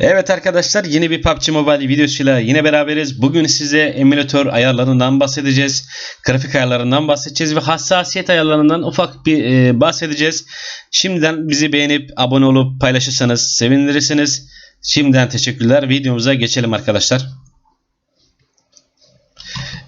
Evet arkadaşlar yeni bir PUBG Mobile videosuyla yine beraberiz. Bugün size emülatör ayarlarından bahsedeceğiz. Grafik ayarlarından bahsedeceğiz ve hassasiyet ayarlarından ufak bir e, bahsedeceğiz. Şimdiden bizi beğenip abone olup paylaşırsanız sevinirsiniz. Şimdiden teşekkürler. Videomuza geçelim arkadaşlar.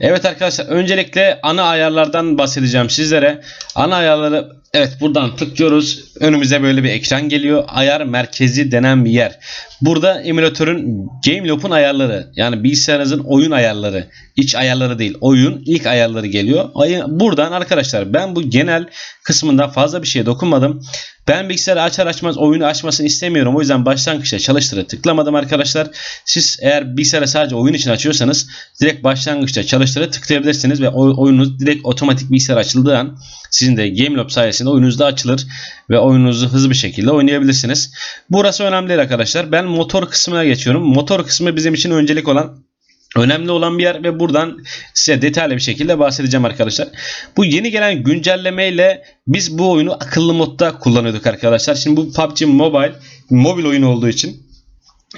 Evet arkadaşlar öncelikle ana ayarlardan bahsedeceğim sizlere. Ana ayarları evet buradan tıklıyoruz. Önümüze böyle bir ekran geliyor. Ayar merkezi denen bir yer. Burada emülatörün Game Loop'un ayarları yani bilgisayarınızın oyun ayarları, iç ayarları değil, oyun ilk ayarları geliyor. Buradan arkadaşlar ben bu genel kısmında fazla bir şeye dokunmadım. Ben bilgisayarı açar açmaz oyunu açmasını istemiyorum. O yüzden başlangıçta çalıştırı tıklamadım arkadaşlar. Siz eğer bilgisayarı sadece oyun için açıyorsanız direkt başlangıçta çalıştırı tıklayabilirsiniz ve oy- oyununuz direkt otomatik bilgisayar açıldığı an sizin de GameLoop sayesinde oyununuz da açılır ve oyununuzu hızlı bir şekilde oynayabilirsiniz. Burası önemli arkadaşlar. Ben motor kısmına geçiyorum. Motor kısmı bizim için öncelik olan Önemli olan bir yer ve buradan size detaylı bir şekilde bahsedeceğim arkadaşlar. Bu yeni gelen güncellemeyle biz bu oyunu akıllı modda kullanıyorduk arkadaşlar. Şimdi bu PUBG Mobile mobil oyun olduğu için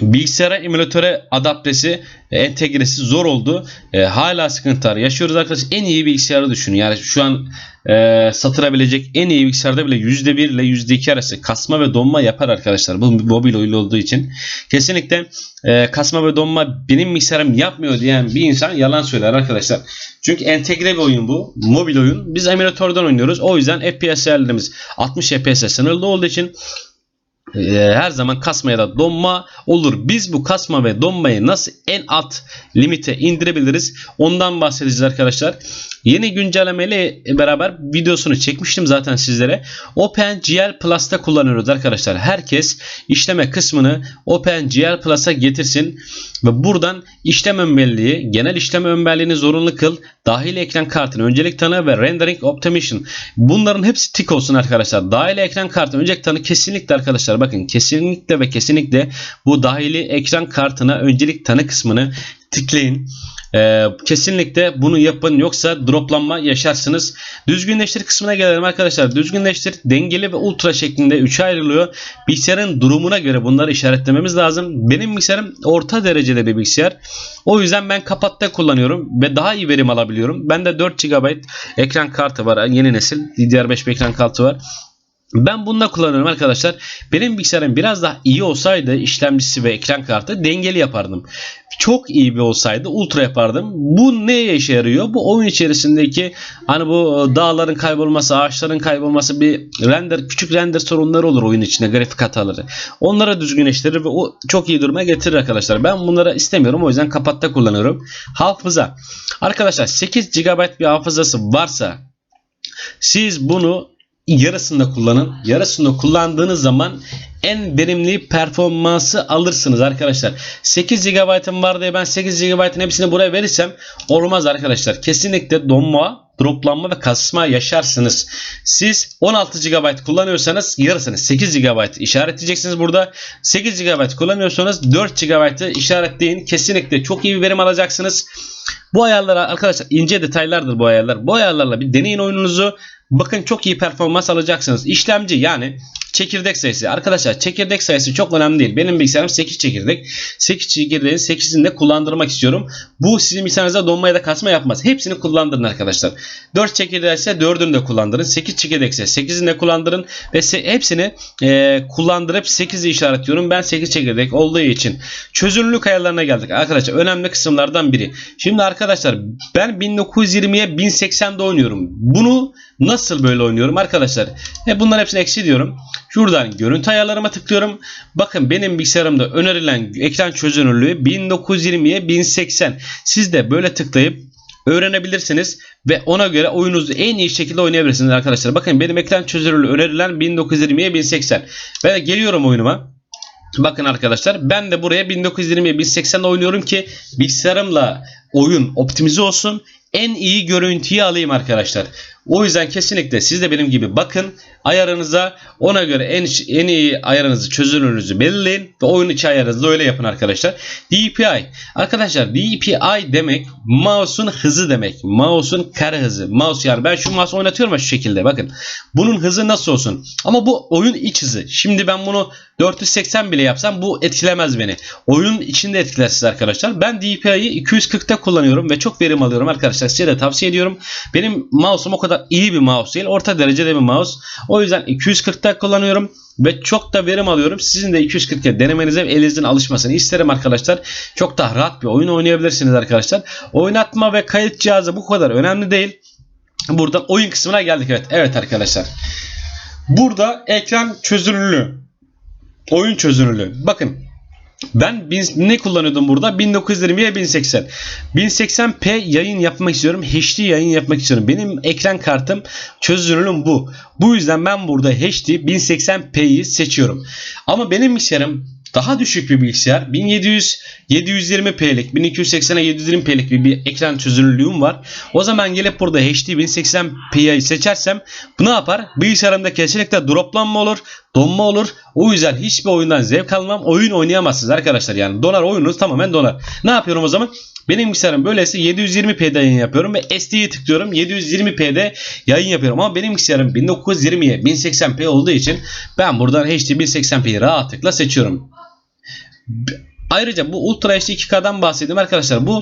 bilgisayara emülatöre adaptesi, e, entegresi zor oldu. E, hala sıkıntılar yaşıyoruz arkadaşlar. En iyi bilgisayarı düşünün. Yani şu an e, satılabilecek en iyi bilgisayarda bile %1 ile %2 arası kasma ve donma yapar arkadaşlar. Bu mobil oyun olduğu için. Kesinlikle e, kasma ve donma benim bilgisayarım yapmıyor diyen bir insan yalan söyler arkadaşlar. Çünkü entegre bir oyun bu. Mobil oyun. Biz emülatörden oynuyoruz. O yüzden FPS değerlerimiz 60 FPS'e sınırlı olduğu için her zaman kasma ya da donma olur. Biz bu kasma ve donmayı nasıl en alt limite indirebiliriz? Ondan bahsedeceğiz arkadaşlar. Yeni güncellemeyle beraber videosunu çekmiştim zaten sizlere. OpenGL Plus'ta kullanıyoruz arkadaşlar. Herkes işleme kısmını OpenGL Plus'a getirsin ve buradan işlem ömbelliği, genel işlem ömbelliğini zorunlu kıl, dahili ekran kartını öncelik tanı ve rendering optimization. Bunların hepsi tik olsun arkadaşlar. Dahili ekran kartı öncelik tanı kesinlikle arkadaşlar bakın kesinlikle ve kesinlikle bu dahili ekran kartına öncelik tanı kısmını tıklayın. Ee, kesinlikle bunu yapın yoksa droplanma yaşarsınız. Düzgünleştir kısmına gelelim arkadaşlar. Düzgünleştir dengeli ve ultra şeklinde 3'e ayrılıyor. Bilgisayarın durumuna göre bunları işaretlememiz lazım. Benim bilgisayarım orta derecede bir bilgisayar. O yüzden ben kapatta kullanıyorum ve daha iyi verim alabiliyorum. Bende 4 GB ekran kartı var. Yeni nesil DDR5 bir ekran kartı var. Ben bununla kullanıyorum arkadaşlar. Benim bilgisayarım biraz daha iyi olsaydı işlemcisi ve ekran kartı dengeli yapardım. Çok iyi bir olsaydı ultra yapardım. Bu neye işe yarıyor? Bu oyun içerisindeki hani bu dağların kaybolması, ağaçların kaybolması bir render küçük render sorunları olur oyun içinde grafik hataları. Onlara düzgünleştirir ve o çok iyi duruma getirir arkadaşlar. Ben bunları istemiyorum o yüzden kapatta kullanıyorum. Hafıza. Arkadaşlar 8 GB bir hafızası varsa siz bunu yarısında kullanın. Yarısında kullandığınız zaman en verimli performansı alırsınız arkadaşlar. 8 GB'ım var diye ben 8 GB'ın hepsini buraya verirsem olmaz arkadaşlar. Kesinlikle donma, droplanma ve kasma yaşarsınız. Siz 16 GB kullanıyorsanız yarısını 8 GB işaretleyeceksiniz burada. 8 GB kullanıyorsanız 4 GB'ı işaretleyin. Kesinlikle çok iyi bir verim alacaksınız. Bu ayarlar arkadaşlar ince detaylardır bu ayarlar. Bu ayarlarla bir deneyin oyununuzu. Bakın çok iyi performans alacaksınız. İşlemci yani çekirdek sayısı. Arkadaşlar çekirdek sayısı çok önemli değil. Benim bilgisayarım 8 çekirdek. 8 çekirdeğin 8'ini de kullandırmak istiyorum. Bu sizin bilgisayarınıza donma ya da kasma yapmaz. Hepsini kullandırın arkadaşlar. 4 çekirdek ise 4'ünü de kullandırın. 8 çekirdek ise 8'ini de kullandırın. Ve hepsini e, kullandırıp 8'i işaretliyorum. Ben 8 çekirdek olduğu için. Çözünürlük ayarlarına geldik. Arkadaşlar önemli kısımlardan biri. Şimdi arkadaşlar ben 1920'ye 1080'de oynuyorum. Bunu nasıl böyle oynuyorum arkadaşlar? E bunların hepsini eksi diyorum. Şuradan görüntü ayarlarıma tıklıyorum. Bakın benim bilgisayarımda önerilen ekran çözünürlüğü 1920'ye 1080. Siz de böyle tıklayıp öğrenebilirsiniz ve ona göre oyununuzu en iyi şekilde oynayabilirsiniz arkadaşlar. Bakın benim ekran çözünürlüğü önerilen 1920'ye 1080. Ve geliyorum oyunuma. Bakın arkadaşlar ben de buraya 1920'ye 1080'de oynuyorum ki bilgisayarımla oyun optimize olsun. En iyi görüntüyü alayım arkadaşlar. O yüzden kesinlikle siz de benim gibi bakın ayarınıza ona göre en, en iyi ayarınızı çözünürlüğünüzü belirleyin ve oyun içi ayarınızı öyle yapın arkadaşlar. DPI. Arkadaşlar DPI demek mouse'un hızı demek. Mouse'un kare hızı. Mouse yani ben şu mouse oynatıyorum şu şekilde bakın. Bunun hızı nasıl olsun? Ama bu oyun iç hızı. Şimdi ben bunu 480 bile yapsam bu etkilemez beni. Oyunun içinde etkiler siz arkadaşlar. Ben DPI'yi 240'ta kullanıyorum ve çok verim alıyorum arkadaşlar. Size de tavsiye ediyorum. Benim mouse'um o kadar iyi bir mouse değil. Orta derecede bir mouse. O yüzden 240'ta kullanıyorum ve çok da verim alıyorum. Sizin de 240'a denemenize elinizin alışmasını isterim arkadaşlar. Çok daha rahat bir oyun oynayabilirsiniz arkadaşlar. Oynatma ve kayıt cihazı bu kadar önemli değil. Buradan oyun kısmına geldik. Evet, evet arkadaşlar. Burada ekran çözünürlüğü. Oyun çözünürlüğü. Bakın ben bin, ne kullanıyordum burada? 1920'ye 1080. 1080p yayın yapmak istiyorum. HD yayın yapmak istiyorum. Benim ekran kartım çözünürlüğüm bu. Bu yüzden ben burada HD 1080p'yi seçiyorum. Ama benim bilgisayarım daha düşük bir bilgisayar. 1700 720p'lik 1280'e 720p'lik bir, bir ekran çözünürlüğüm var. O zaman gelip burada HD 1080p'yi seçersem bu ne yapar? Bilgisayarımda kesinlikle droplanma olur, donma olur. O yüzden hiçbir oyundan zevk almam. Oyun oynayamazsınız arkadaşlar yani. Donar oyununuz tamamen donar. Ne yapıyorum o zaman? Benim bilgisayarım böylesi 720p'de yayın yapıyorum ve SD'yi tıklıyorum 720p'de yayın yapıyorum ama benim bilgisayarım 1920'ye 1080p olduğu için ben buradan HD 1080p'yi rahatlıkla seçiyorum. Ayrıca bu Ultra HD 2K'dan bahsedeyim arkadaşlar. Bu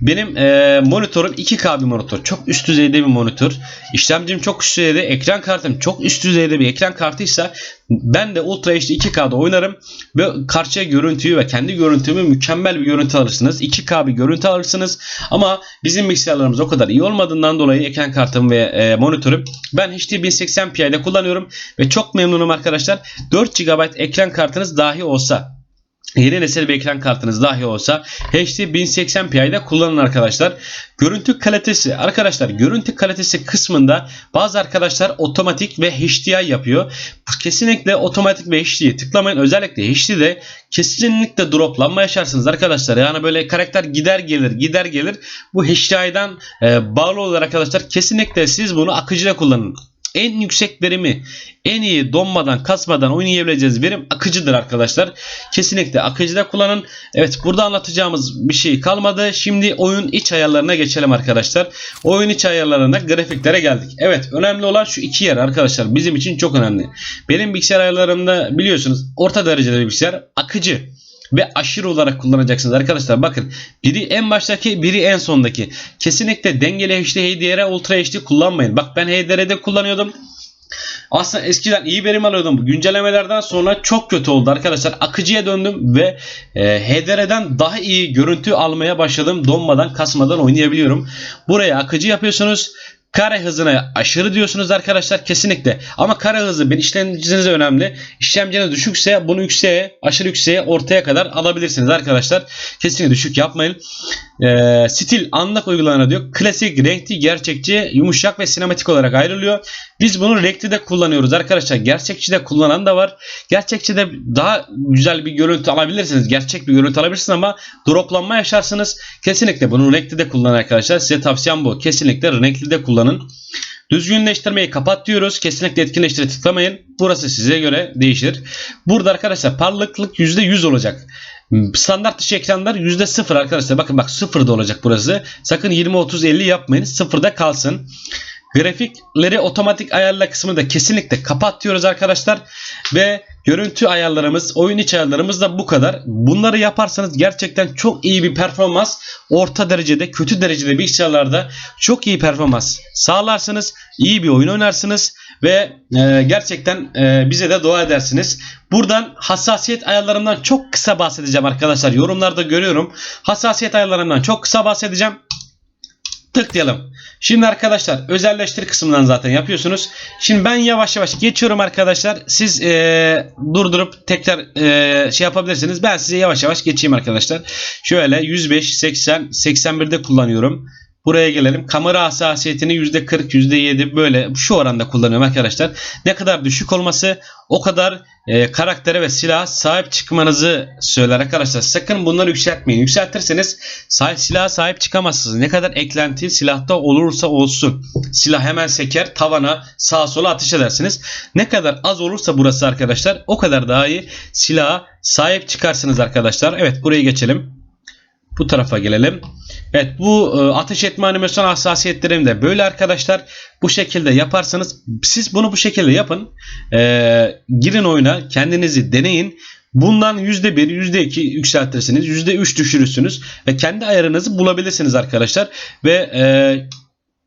benim e, monitörüm 2K bir monitör. Çok üst düzeyde bir monitör. İşlemcim çok üst düzeyde. Ekran kartım çok üst düzeyde bir ekran kartıysa ben de Ultra HD 2K'da oynarım ve karşıya görüntüyü ve kendi görüntümü mükemmel bir görüntü alırsınız. 2K bir görüntü alırsınız. Ama bizim bilgisayarlarımız o kadar iyi olmadığından dolayı ekran kartım ve e, monitörüm ben HD 1080p'de kullanıyorum ve çok memnunum arkadaşlar. 4 GB ekran kartınız dahi olsa Yeni nesil bir ekran kartınız dahi olsa HD 1080pi'de kullanın arkadaşlar. Görüntü kalitesi arkadaşlar görüntü kalitesi kısmında bazı arkadaşlar otomatik ve HDI yapıyor. Kesinlikle otomatik ve HD'yi tıklamayın. Özellikle HD'de kesinlikle droplanma yaşarsınız arkadaşlar. Yani böyle karakter gider gelir gider gelir. Bu HDI'den e, bağlı olarak arkadaşlar kesinlikle siz bunu akıcıda kullanın en yüksek verimi en iyi donmadan kasmadan oynayabileceğiniz verim akıcıdır arkadaşlar. Kesinlikle akıcıda kullanın. Evet burada anlatacağımız bir şey kalmadı. Şimdi oyun iç ayarlarına geçelim arkadaşlar. Oyun iç ayarlarında grafiklere geldik. Evet önemli olan şu iki yer arkadaşlar. Bizim için çok önemli. Benim bilgisayar ayarlarımda biliyorsunuz orta derecede bir bilgisayar akıcı ve aşırı olarak kullanacaksınız arkadaşlar. Bakın biri en baştaki biri en sondaki. Kesinlikle dengeli HD HDR Ultra HD kullanmayın. Bak ben HDR'de kullanıyordum. Aslında eskiden iyi verim alıyordum. Güncellemelerden sonra çok kötü oldu arkadaşlar. Akıcıya döndüm ve e, HDR'den daha iyi görüntü almaya başladım. Donmadan kasmadan oynayabiliyorum. Buraya akıcı yapıyorsunuz. Kare hızına aşırı diyorsunuz arkadaşlar kesinlikle. Ama kare hızı ben işlemciniz önemli. İşlemciniz düşükse bunu yükseğe, aşırı yükseğe, ortaya kadar alabilirsiniz arkadaşlar. Kesinlikle düşük yapmayın. Ee, stil anlık uygulana diyor. Klasik, renkli, gerçekçi, yumuşak ve sinematik olarak ayrılıyor. Biz bunu renkli de kullanıyoruz arkadaşlar. Gerçekçi de kullanan da var. Gerçekçi de daha güzel bir görüntü alabilirsiniz. Gerçek bir görüntü alabilirsiniz ama droplanma yaşarsınız. Kesinlikle bunu renkli de kullanın arkadaşlar. Size tavsiyem bu. Kesinlikle renkli de kullanın. Düzgünleştirmeyi kapat diyoruz. Kesinlikle etkinleştire tıklamayın. Burası size göre değişir. Burada arkadaşlar parlaklık %100 olacak. Standart dışı ekranlar %0 arkadaşlar. Bakın bak 0 da olacak burası. Sakın 20 30 50 yapmayın. 0'da kalsın. Grafikleri otomatik ayarla kısmını da kesinlikle kapatıyoruz arkadaşlar. Ve görüntü ayarlarımız, oyun iç ayarlarımız da bu kadar. Bunları yaparsanız gerçekten çok iyi bir performans, orta derecede, kötü derecede bilgisayarlarda çok iyi performans sağlarsınız. iyi bir oyun oynarsınız ve e, gerçekten e, bize de dua edersiniz. Buradan hassasiyet ayarlarından çok kısa bahsedeceğim arkadaşlar. Yorumlarda görüyorum. Hassasiyet ayarlarından çok kısa bahsedeceğim. Tıklayalım. Şimdi arkadaşlar özelleştir kısmından zaten yapıyorsunuz. Şimdi ben yavaş yavaş geçiyorum arkadaşlar. Siz ee, durdurup tekrar ee, şey yapabilirsiniz. Ben size yavaş yavaş geçeyim arkadaşlar. Şöyle 105, 80, 81'de kullanıyorum. Buraya gelelim. Kamera hassasiyetini %40, %7 böyle şu oranda kullanıyorum arkadaşlar. Ne kadar düşük olması o kadar e, karaktere ve silaha sahip çıkmanızı söyler arkadaşlar. Sakın bunları yükseltmeyin. Yükseltirseniz sahip, silaha sahip çıkamazsınız. Ne kadar eklenti silahta olursa olsun. Silah hemen seker tavana sağa sola ateş edersiniz. Ne kadar az olursa burası arkadaşlar o kadar daha iyi silaha sahip çıkarsınız arkadaşlar. Evet buraya geçelim. Bu tarafa gelelim. Evet bu e, ateş etme animasyon hassasiyetlerim de böyle arkadaşlar. Bu şekilde yaparsanız siz bunu bu şekilde yapın. E, girin oyuna kendinizi deneyin. Bundan %1, %2 yükseltirsiniz. %3 düşürürsünüz. Ve kendi ayarınızı bulabilirsiniz arkadaşlar. Ve e,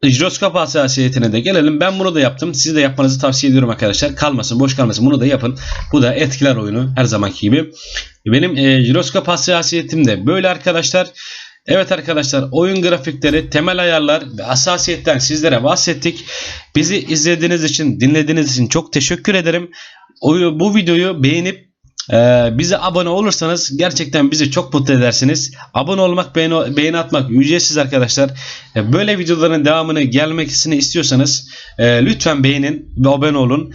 jiroskop hassasiyetine de gelelim. Ben bunu da yaptım. Siz de yapmanızı tavsiye ediyorum arkadaşlar. Kalmasın, boş kalmasın. Bunu da yapın. Bu da etkiler oyunu her zamanki gibi. Benim e, jiroskop hassasiyetim de böyle arkadaşlar. Evet arkadaşlar oyun grafikleri, temel ayarlar ve hassasiyetten sizlere bahsettik. Bizi izlediğiniz için, dinlediğiniz için çok teşekkür ederim. Bu videoyu beğenip e, bize abone olursanız gerçekten bizi çok mutlu edersiniz. Abone olmak, beğeni, beğeni atmak ücretsiz arkadaşlar. E, Böyle videoların devamını gelmesini istiyorsanız e, lütfen beğenin ve abone olun.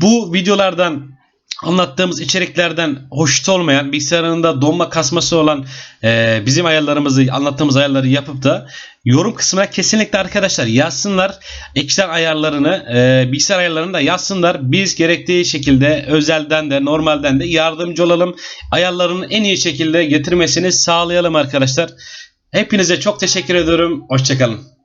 Bu videolardan anlattığımız içeriklerden hoşnut olmayan bilgisayarında donma kasması olan e, bizim ayarlarımızı anlattığımız ayarları yapıp da yorum kısmına kesinlikle arkadaşlar yazsınlar. Ekran ayarlarını e, bilgisayar ayarlarını da yazsınlar. Biz gerektiği şekilde özelden de normalden de yardımcı olalım. Ayarlarını en iyi şekilde getirmesini sağlayalım arkadaşlar. Hepinize çok teşekkür ediyorum. Hoşçakalın.